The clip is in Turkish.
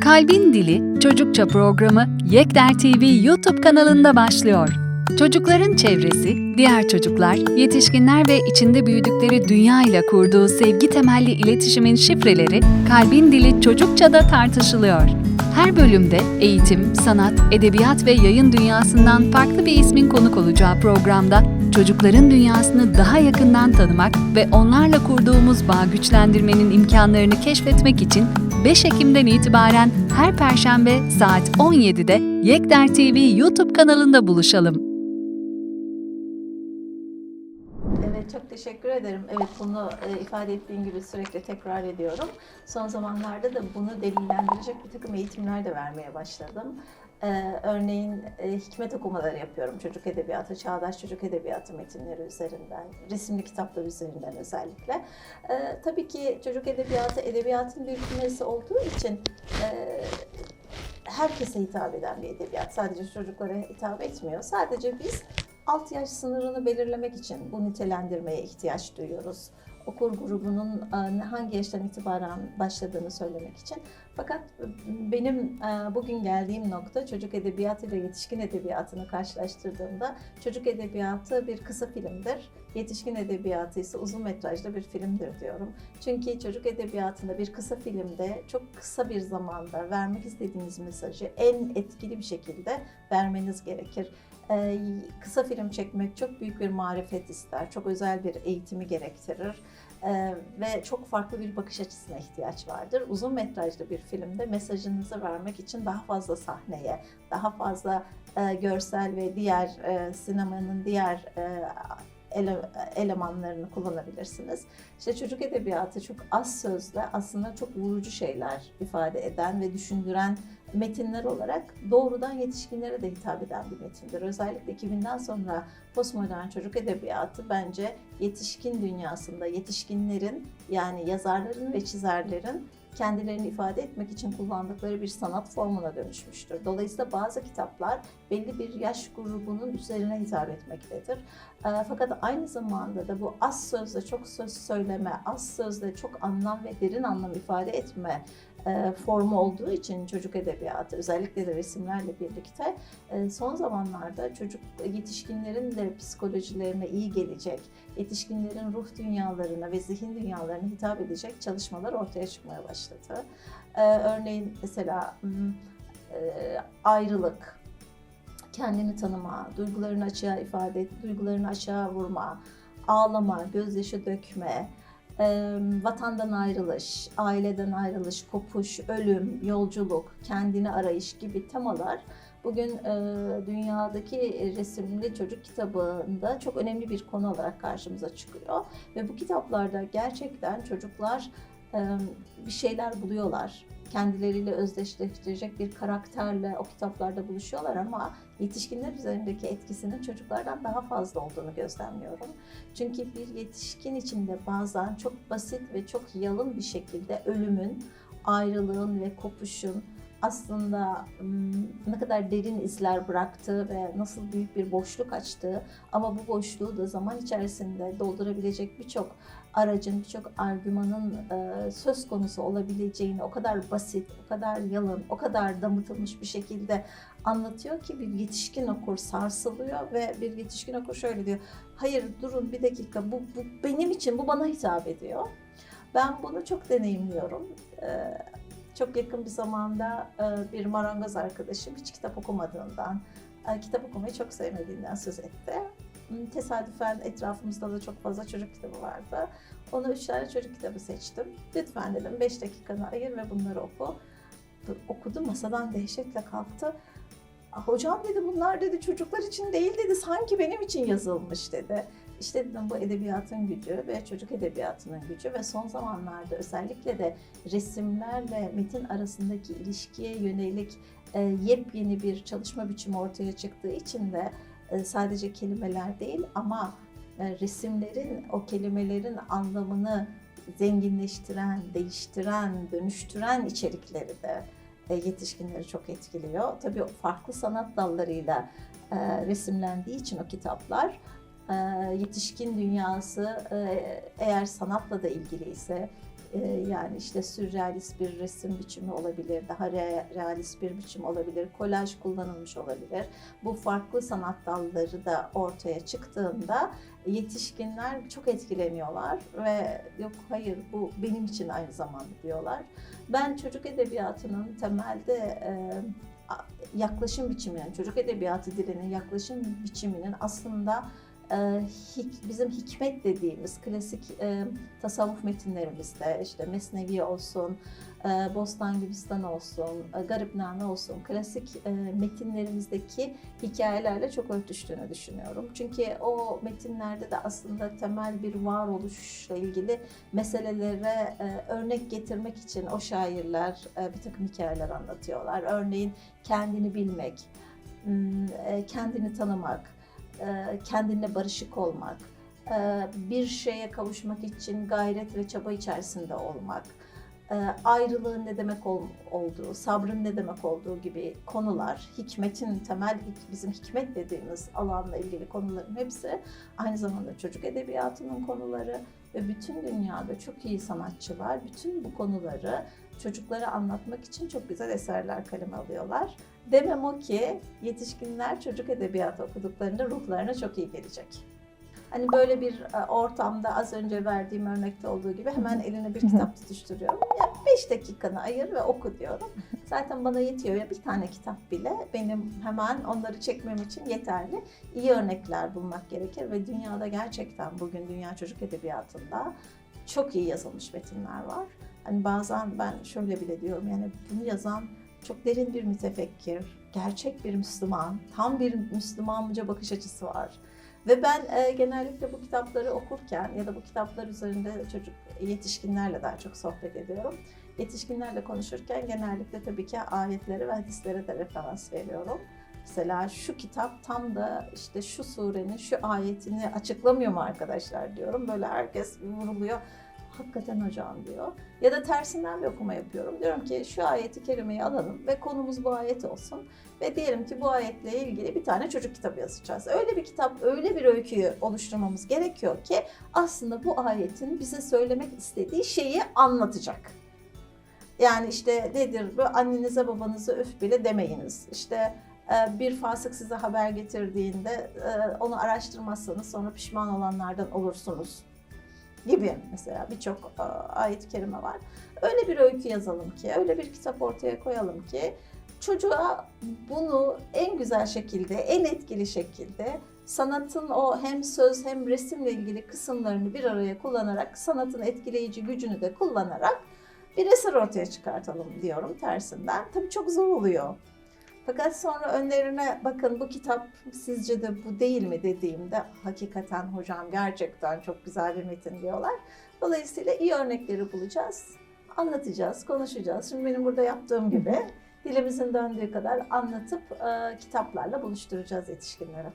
Kalbin Dili Çocukça programı Yekder TV YouTube kanalında başlıyor. Çocukların çevresi, diğer çocuklar, yetişkinler ve içinde büyüdükleri dünya ile kurduğu sevgi temelli iletişimin şifreleri Kalbin Dili Çocukça'da tartışılıyor. Her bölümde eğitim, sanat, edebiyat ve yayın dünyasından farklı bir ismin konuk olacağı programda çocukların dünyasını daha yakından tanımak ve onlarla kurduğumuz bağ güçlendirmenin imkanlarını keşfetmek için 5 Ekim'den itibaren her perşembe saat 17'de Yekder TV YouTube kanalında buluşalım. Evet çok teşekkür ederim. Evet bunu e, ifade ettiğin gibi sürekli tekrar ediyorum. Son zamanlarda da bunu delillendirecek bir takım eğitimler de vermeye başladım. Ee, örneğin e, hikmet okumaları yapıyorum çocuk edebiyatı, çağdaş çocuk edebiyatı metinleri üzerinden, resimli kitaplar üzerinden özellikle. Ee, tabii ki çocuk edebiyatı edebiyatın bir kümesi olduğu için e, herkese hitap eden bir edebiyat. Sadece çocuklara hitap etmiyor. Sadece biz alt yaş sınırını belirlemek için bu nitelendirmeye ihtiyaç duyuyoruz. Okur grubunun e, hangi yaştan itibaren başladığını söylemek için. Fakat benim e, bugün geldiğim nokta çocuk edebiyatı ile yetişkin edebiyatını karşılaştırdığımda çocuk edebiyatı bir kısa filmdir. Yetişkin edebiyatı ise uzun metrajlı bir filmdir diyorum. Çünkü çocuk edebiyatında bir kısa filmde çok kısa bir zamanda vermek istediğiniz mesajı en etkili bir şekilde vermeniz gerekir. Ee, kısa film çekmek çok büyük bir marifet ister, çok özel bir eğitimi gerektirir Ee, ve çok farklı bir bakış açısına ihtiyaç vardır. Uzun metrajlı bir filmde mesajınızı vermek için daha fazla sahneye, daha fazla e, görsel ve diğer e, sinemanın diğer e, ele- elemanlarını kullanabilirsiniz. İşte çocuk edebiyatı çok az sözle aslında çok vurucu şeyler ifade eden ve düşündüren metinler olarak doğrudan yetişkinlere de hitap eden bir metindir. Özellikle 2000'den sonra postmodern çocuk edebiyatı bence yetişkin dünyasında yetişkinlerin yani yazarların ve çizerlerin kendilerini ifade etmek için kullandıkları bir sanat formuna dönüşmüştür. Dolayısıyla bazı kitaplar belli bir yaş grubunun üzerine hitap etmektedir. E, Fakat aynı zamanda da bu az sözle çok söz söyleme, az sözle çok anlam ve derin anlam ifade etme formu olduğu için çocuk edebiyatı özellikle de resimlerle birlikte e, son zamanlarda çocuk yetişkinlerin de psikolojilerine iyi gelecek, yetişkinlerin ruh dünyalarına ve zihin dünyalarına hitap edecek çalışmalar ortaya çıkmaya başladı. E, Örneğin mesela hmm, e, ayrılık, kendini tanıma, duygularını açığa ifade duygularını açığa vurma, ağlama, gözyaşı dökme, e, vatandan ayrılış, aileden ayrılış, kopuş, ölüm, yolculuk, kendini arayış gibi temalar bugün e, dünyadaki resimli çocuk kitabında çok önemli bir konu olarak karşımıza çıkıyor. Ve bu kitaplarda gerçekten çocuklar bir şeyler buluyorlar. Kendileriyle özdeşleştirecek bir karakterle o kitaplarda buluşuyorlar ama yetişkinler üzerindeki etkisinin çocuklardan daha fazla olduğunu gözlemliyorum. Çünkü bir yetişkin içinde bazen çok basit ve çok yalın bir şekilde ölümün, ayrılığın ve kopuşun aslında ne kadar derin izler bıraktığı ve nasıl büyük bir boşluk açtığı ama bu boşluğu da zaman içerisinde doldurabilecek birçok aracın, birçok argümanın e, söz konusu olabileceğini o kadar basit, o kadar yalın, o kadar damıtılmış bir şekilde anlatıyor ki bir yetişkin okur sarsılıyor ve bir yetişkin okur şöyle diyor. Hayır durun bir dakika bu, bu benim için bu bana hitap ediyor. Ben bunu çok deneyimliyorum. Ee, çok yakın bir zamanda e, bir marangoz arkadaşım hiç kitap okumadığından, e, kitap okumayı çok sevmediğinden söz etti. Tesadüfen etrafımızda da çok fazla çocuk kitabı vardı. Ona üç tane çocuk kitabı seçtim. Lütfen dedim beş dakikanı ayır ve bunları oku. Okudu masadan dehşetle kalktı. "Ah, Hocam dedi bunlar dedi çocuklar için değil dedi sanki benim için yazılmış dedi. İşte dedim bu edebiyatın gücü ve çocuk edebiyatının gücü ve son zamanlarda özellikle de resimlerle metin arasındaki ilişkiye yönelik e, yepyeni bir çalışma biçimi ortaya çıktığı için de sadece kelimeler değil ama e, resimlerin o kelimelerin anlamını zenginleştiren, değiştiren, dönüştüren içerikleri de e, yetişkinleri çok etkiliyor. Tabii farklı sanat dallarıyla e, resimlendiği için o kitaplar e, yetişkin dünyası e, eğer sanatla da ilgiliyse, E, yani işte sürrealist bir resim biçimi olabilir, daha re- realist bir biçim olabilir, kolaj kullanılmış olabilir. Bu farklı sanat dalları da ortaya çıktığında yetişkinler çok etkileniyorlar ve yok hayır bu benim için aynı zamanda diyorlar. Ben çocuk edebiyatının temelde e, yaklaşım biçiminin, çocuk edebiyatı dilinin yaklaşım biçiminin aslında bizim hikmet dediğimiz klasik e, tasavvuf metinlerimizde işte Mesnevi olsun, e, Bostan Gülistan olsun, e, Garipname olsun klasik metinlerimizdeki hikayelerle çok örtüştüğünü düşünüyorum. Çünkü o metinlerde de aslında temel bir varoluşla ilgili meselelere örnek getirmek için o şairler bir takım hikayeler anlatıyorlar. Örneğin kendini bilmek, m, e, kendini tanımak, kendinle barışık olmak, e, bir şeye kavuşmak için gayret ve çaba içerisinde olmak, e, ayrılığın ne demek ol- olduğu, sabrın ne demek olduğu gibi konular, hikmetin temel bizim hikmet dediğimiz alanla ilgili konuların hepsi aynı zamanda çocuk edebiyatının konuları ve bütün dünyada çok iyi sanatçılar bütün bu konuları çocuklara anlatmak için çok güzel eserler kaleme alıyorlar. Demem o ki yetişkinler çocuk edebiyatı okuduklarında ruhlarına çok iyi gelecek. Hani böyle bir e, ortamda az önce verdiğim örnekte olduğu gibi hemen eline bir kitap tutuşturuyorum. Ya 5 dakikanı ayır ve oku diyorum. Zaten bana yetiyor ya bir tane kitap bile benim hemen onları çekmem için yeterli. İyi örnekler bulmak gerekir ve dünyada gerçekten bugün dünya çocuk edebiyatında çok iyi yazılmış metinler var. Hani bazen ben şöyle bile diyorum yani bunu yazan çok derin bir mütefekkir, gerçek bir Müslüman, tam bir Müslümanca bakış açısı var. Ve ben e, genellikle bu kitapları okurken ya da bu kitaplar üzerinde çocuk yetişkinlerle daha çok sohbet ediyorum. Yetişkinlerle konuşurken genellikle tabii ki ayetlere ve hadislere de referans veriyorum. Mesela şu kitap tam da işte şu surenin şu ayetini açıklamıyor mu arkadaşlar diyorum. Böyle herkes vuruluyor. Hakikaten hocam diyor. Ya da tersinden bir okuma yapıyorum. Diyorum ki şu ayeti kerimeyi alalım ve konumuz bu ayet olsun. Ve diyelim ki bu ayetle ilgili bir tane çocuk kitabı yazacağız. Öyle bir kitap, öyle bir öyküyü oluşturmamız gerekiyor ki aslında bu ayetin bize söylemek istediği şeyi anlatacak. Yani işte nedir bu annenize babanıza öf bile demeyiniz. İşte e, bir fasık size haber getirdiğinde e, onu araştırmazsanız sonra pişman olanlardan olursunuz gibi mesela birçok e, ayet-i kerime var. Öyle bir öykü yazalım ki, öyle bir kitap ortaya koyalım ki çocuğa bunu en güzel şekilde, en etkili şekilde sanatın o hem söz hem resimle ilgili kısımlarını bir araya kullanarak, sanatın etkileyici gücünü de kullanarak bir eser ortaya çıkartalım diyorum tersinden. Tabii çok zor oluyor. Fakat sonra önlerine bakın bu kitap sizce de bu değil mi dediğimde hakikaten hocam gerçekten çok güzel bir metin diyorlar. Dolayısıyla iyi örnekleri bulacağız, anlatacağız, konuşacağız. Şimdi benim burada yaptığım gibi dilimizin döndüğü kadar anlatıp e, kitaplarla buluşturacağız yetişkinleri.